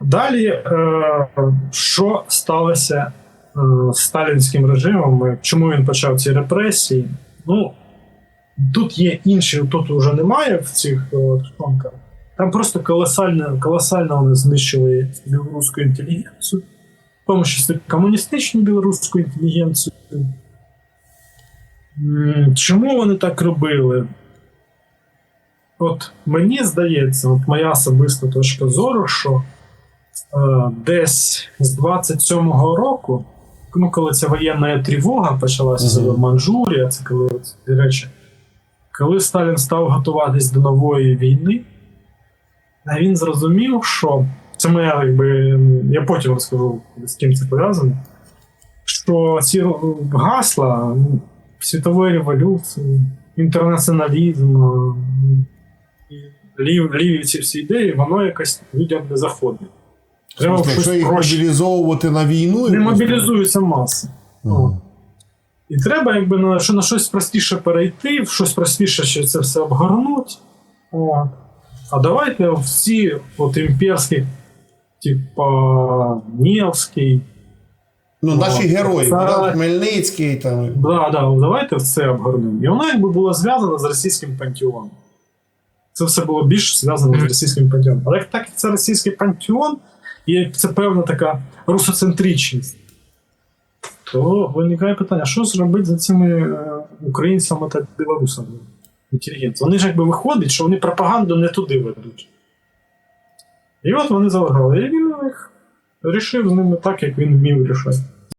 Далі, е, що сталося е, з сталінським режимом? Чому він почав ці репресії? Ну, тут є інші, тут вже немає в цих е, членках. Там просто колосально, колосально вони знищили білоруську інтелігенцію, в тому числі комуністичну білоруську інтелігенцію. Чому вони так робили? От мені здається, от моя особиста точка зору, що десь з 27-го року, ну, коли ця воєнна тривога почалася Мгм. в Манчжурія, це коли, до речі, коли Сталін став готуватись до нової війни, він зрозумів, що це моя, якби, я потім розкажу, з ким це пов'язано, що ці гасла світової революції, інтернаціоналізм, е, лів, ліві ці всі ідеї, воно якось людям не заходить. Треба Тобто, щось якщо їх проще. мобілізовувати на війну, Не мобілізуються маси. Ага. І треба, якби на, що на щось простіше перейти, в щось простіше ще це все обгорнути. От. А давайте всі от імперські, типа Нєвський, Ну, наші герої, це- Богдан Хмельницький там. Да, да, давайте все обгорнемо. І воно якби було зв'язано з російським пантеоном. Це все було більш зв'язано з російським пантеоном. Але як так як це російський пантеон, і це певна така русоцентричність, то виникає питання: що зробити за цими е, українцями та білорусами? інтелігенція. Вони ж якби виходить, що вони пропаганду не туди ведуть. І от вони залагали. І він їх рішив з ними так, як він вмів рішати.